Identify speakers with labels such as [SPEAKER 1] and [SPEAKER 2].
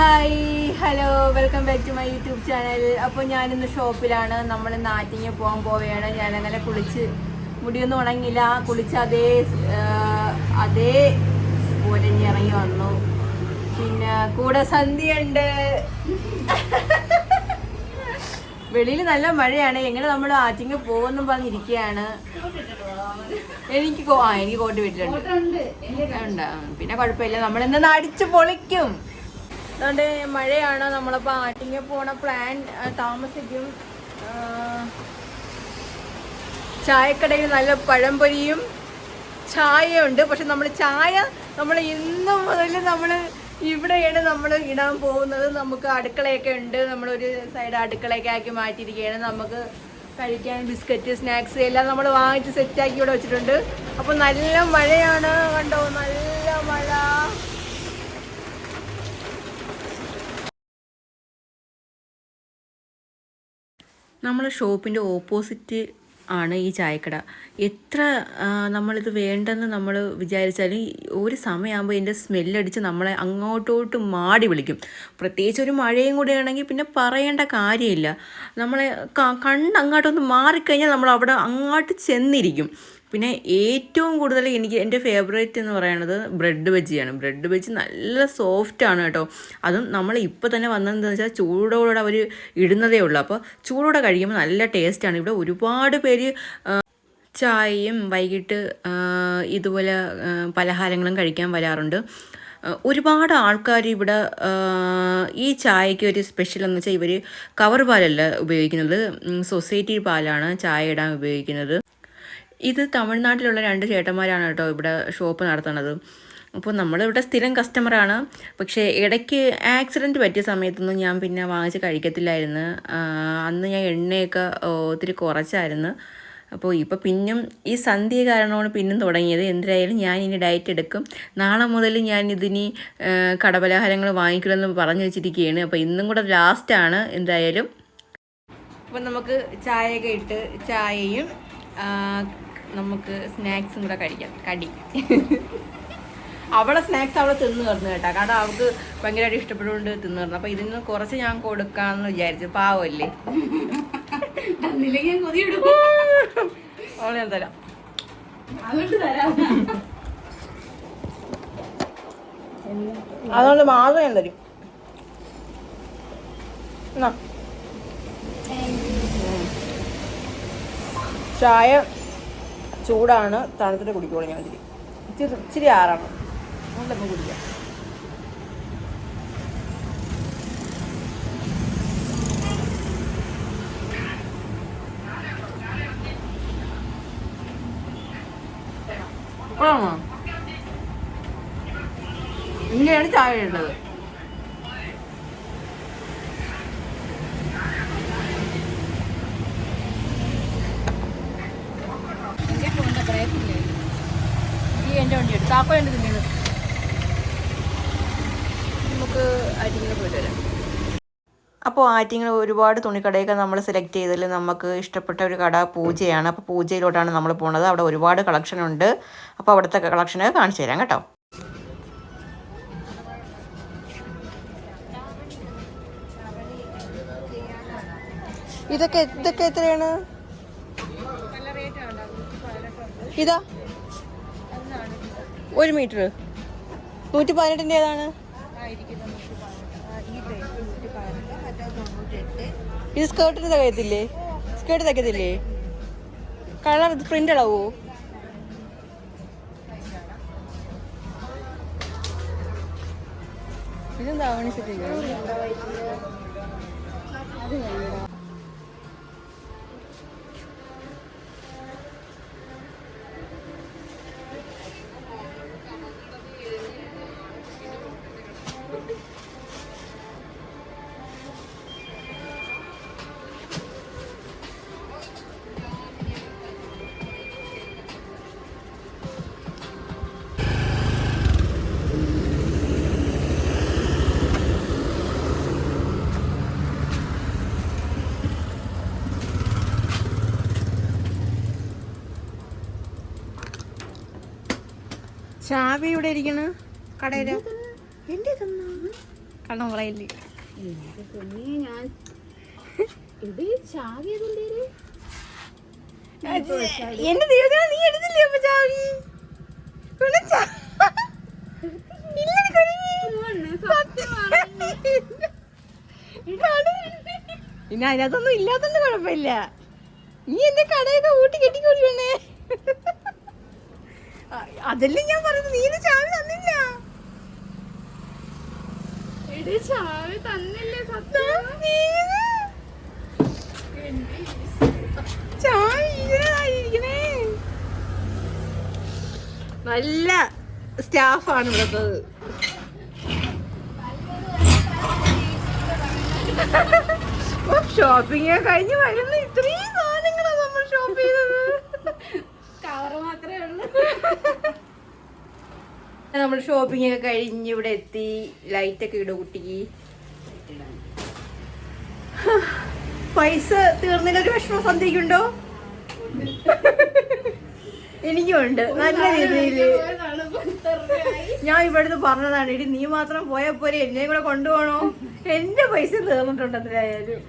[SPEAKER 1] Hi hello welcome back to my YouTube channel അപ്പോൾ ഞാനിന്ന് ഷോപ്പിലാണ്. നമ്മൾ നാറ്റിങ്ങ് പോകാൻ പോവുകയാണ്. ഞാനങ്ങനെ കുളിച്ച് മുടിയൊന്നും ഉണങ്ങില്ല കുളിച്ച് അതേ അതേ പോലെ ഇറങ്ങി വന്നു. പിന്നെ കൂടെ സന്ധ്യയുണ്ട്. വെളിയിൽ നല്ല മഴയാണ്. എങ്ങനെ നമ്മൾ ആറ്റിങ്ങ് പോകുമെന്നും പറഞ്ഞിരിക്കുകയാണ്. എനിക്ക് ആ എനിക്ക് കോട്ട് വീട്ടിലുണ്ട്. ഉണ്ട്. പിന്നെ കുഴപ്പമില്ല. നമ്മൾ ഇന്ന് അടിച്ചു പൊളിക്കും. അതുകൊണ്ട് മഴയാണ്. നമ്മളപ്പോൾ ആറ്റിങ്ങ പോണ പ്ലാൻ താമസിക്കും. ചായക്കടയിൽ നല്ല പഴംപൊരിയും ചായയുണ്ട്. പക്ഷെ നമ്മൾ ചായ നമ്മൾ ഇന്ന് മുതൽ നമ്മൾ ഇവിടെയാണ് നമ്മൾ ഇടാൻ പോകുന്നത്. നമുക്ക് അടുക്കളയൊക്കെ ഉണ്ട്. നമ്മളൊരു സൈഡ് അടുക്കളയൊക്കെ ആക്കി മാറ്റിയിരിക്കുകയാണ്. നമുക്ക് കഴിക്കാൻ ബിസ്ക്കറ്റ് സ്നാക്സ് എല്ലാം നമ്മൾ വാങ്ങിച്ച് സെറ്റാക്കി ഇവിടെ വെച്ചിട്ടുണ്ട്. അപ്പോൾ നല്ല മഴയാണ്. കണ്ടോ? നല്ല മഴ. നമ്മളെ ഷോപ്പിന്റെ ഓപ്പോസിറ്റ് ആണ് ഈ ചായക്കട. എത്ര നമ്മളിത് വേണ്ടെന്ന് നമ്മൾ വിചാരിച്ചാലും ഒരു സമയമാകുമ്പോൾ ഇതിന്റെ സ്മെല്ലടിച്ച് നമ്മളെ അങ്ങോട്ടോട്ട് മാടി വിളിക്കും. പ്രത്യേകിച്ച് ഒരു മഴയും കൂടെ ആണെങ്കിൽ പിന്നെ പറയേണ്ട കാര്യമില്ല. നമ്മളെ ക- കണ്ണ് അങ്ങോട്ടൊന്ന് മാറിക്കഴിഞ്ഞാൽ നമ്മൾ അവിടെ അങ്ങോട്ട് ചെന്നിരിക്കും. പിന്നെ ഏറ്റവും കൂടുതൽ എനിക്ക് എന്റെ ഫേവറേറ്റ് എന്ന് പറയുന്നത് ബ്രെഡ് ബജിയാണ് ബ്രെഡ് ബജി നല്ല സോഫ്റ്റ് ആണ് കേട്ടോ. അതും നമ്മൾ ഇപ്പോൾ തന്നെ വന്നതെന്ന് വെച്ചാൽ ചൂടോടെ അവർ ഇടുന്നതേ ഉള്ളൂ. അപ്പോൾ ചൂടോടെ കഴിക്കുമ്പോൾ നല്ല ടേസ്റ്റാണ് ഇവിടെ ഒരുപാട് പേര് ചായയും വൈകിട്ട് ഇതുപോലെ പലഹാരങ്ങളും കഴിക്കാൻ വരാറുണ്ട്. ഒരുപാട് ആൾക്കാർ ഇവിടെ ഈ ചായയ്ക്ക് ഒരു സ്പെഷ്യൽ എന്ന് വെച്ചാൽ ഇവർ കവർ പാലല്ല ഉപയോഗിക്കുന്നത്. സൊസൈറ്റി പാലാണ് ചായ ഇടാൻ ഉപയോഗിക്കുന്നത്. ഇത് തമിഴ്നാട്ടിലുള്ള രണ്ട് ചേട്ടന്മാരാണ് കേട്ടോ ഇവിടെ ഷോപ്പ് നടത്തുന്നത്. അപ്പോൾ നമ്മളിവിടെ സ്ഥിരം കസ്റ്റമറാണ്. പക്ഷേ ഇടയ്ക്ക് ആക്സിഡന്റ് പറ്റിയ സമയത്തൊന്നും ഞാൻ പിന്നെ വാങ്ങിച്ച് കഴിക്കത്തില്ലായിരുന്നു. അന്ന് ഞാൻ എണ്ണയൊക്കെ ഒത്തിരി കുറച്ചായിരുന്നു. അപ്പോൾ ഇപ്പോൾ പിന്നും ഈ സന്ധ്യ കാരണമാണ് പിന്നും തുടങ്ങിയത്. എന്തായാലും ഞാൻ ഇനി ഡയറ്റ് എടുക്കും. നാളെ മുതൽ ഞാൻ ഇതിനി കടപലാഹാരങ്ങൾ വാങ്ങിക്കണമെന്ന് പറഞ്ഞു വെച്ചിരിക്കുകയാണ്. അപ്പോൾ ഇന്നും കൂടെ ലാസ്റ്റാണ് എന്തായാലും. അപ്പം നമുക്ക് ചായയൊക്കെ ഇട്ട് ചായയും നമുക്ക് സ്നാക്സും കൂടെ കഴിക്കാം. കടി. അവളെ സ്നാക്സ് അവളെ തിന്നു തരുന്നു കേട്ടോ. കാരണം അവൾക്ക് ഭയങ്കരമായിട്ട് ഇഷ്ടപ്പെടുകൊണ്ട് തിന്നു കയറുന്നു അപ്പൊ ഇതിൽ നിന്ന് കുറച്ച് ഞാൻ കൊടുക്കാന്ന് വിചാരിച്ചു. പാവമല്ലേ അവളെ ഞാൻ തരാം. അതുകൊണ്ട് മാത്രം ഞാൻ തരും. എന്നാ? ചായ ചൂടാണ് തണുത്തിട്ട് കുടിക്കുള്ളൂ ഞാൻ ഇച്ചിരി ഇച്ചിരി ഇച്ചിരി ആറാണ്. അതുകൊണ്ടൊന്നും കുടിക്കാം. ഇങ്ങനെയാണ് ചായ ഇടേണ്ടത്. എന്റെ വണ്ടി എടുത്തു താക്കോ എന്റെ തിന്നത് നമുക്ക് ആറ്റിങ്ങനെ പോയിട്ട് വരാം. അപ്പോൾ ആറ്റിങ്ങൾ ഒരുപാട് തുണിക്കടയൊക്കെ നമ്മൾ സെലക്ട് ചെയ്തതിൽ നമുക്ക് ഇഷ്ടപ്പെട്ട ഒരു കട പൂജയാണ്. അപ്പോൾ പൂജയിലോട്ടാണ് നമ്മൾ പോണത്. അവിടെ ഒരുപാട് കളക്ഷൻ ഉണ്ട്. അപ്പോൾ അവിടുത്തെ കളക്ഷൻ കാണിച്ചു തരാം കേട്ടോ. ഇതൊക്കെ ഇതൊക്കെ എത്രയാണ്? ഇതാ ഒരു മീറ്റർ. നൂറ്റി പതിനെട്ടിന്റെ ഏതാണ് ഇത് സ്കേർട്ടിന് തകയത്തില്ലേ? സ്കേർട്ട് തയ്ക്കത്തില്ലേ കളർ ഇത് പ്രിന്റ് അളവോ ഇതെന്താ? അവണിച്ചിട്ട് ചാവി ഇവിടെ ഇരിക്കണ? കടയിൽ. എന്റെ കണ്ണമ്പറയിൽ
[SPEAKER 2] എന്റെ പൊന്നേ ഞാൻ ഇത്? ചാവി ഏതുണ്ടേര്
[SPEAKER 1] എന്റെ ദൈവത്തിനാ നീ എടുത്തില്ലേ അപ്പൊ ചാവി? പിന്നെ അതിനകത്തൊന്നും ഇല്ലാത്തോണ്ട് കുഴപ്പമില്ല. നീ എന്റെ കടയൊക്കെ ഊട്ടി കെട്ടിക്കോടി വേണേ അതല്ലേ ഞാൻ പറയുന്നത്? നീ ചാവി തന്നില്ല.
[SPEAKER 2] ചാവി
[SPEAKER 1] ഇതിനകത്തായിരിക്കണേ. നല്ല സ്റ്റാഫാണ് ഇവിടുത്തത് ഷോപ്പിംഗ് കഴിഞ്ഞ് വരുന്ന ഇത്രയും സാധനങ്ങളാണ് നമ്മൾ ഷോപ്പ് ചെയ്തത്.
[SPEAKER 2] കവർ മാത്രമേ ഉള്ളൂ.
[SPEAKER 1] നമ്മൾ ഷോപ്പിംഗ് ഒക്കെ കഴിഞ്ഞ് ഇവിടെ എത്തി. ലൈറ്റ് ഒക്കെ ഇടും കുട്ടിക്ക്. പൈസ തീർന്നില്ല ഒരു വിഷമം സന്ധ്യക്കുണ്ടോ എനിക്കുണ്ട് നല്ല രീതിയിൽ ഞാൻ ഇവിടുന്ന് പറഞ്ഞതാണ് ഇടി നീ മാത്രം പോയ പോലെ എന്നെ കൂടെ കൊണ്ടുപോകണോ? എന്റെ പൈസ തീർന്നിട്ടുണ്ട് എന്തായാലും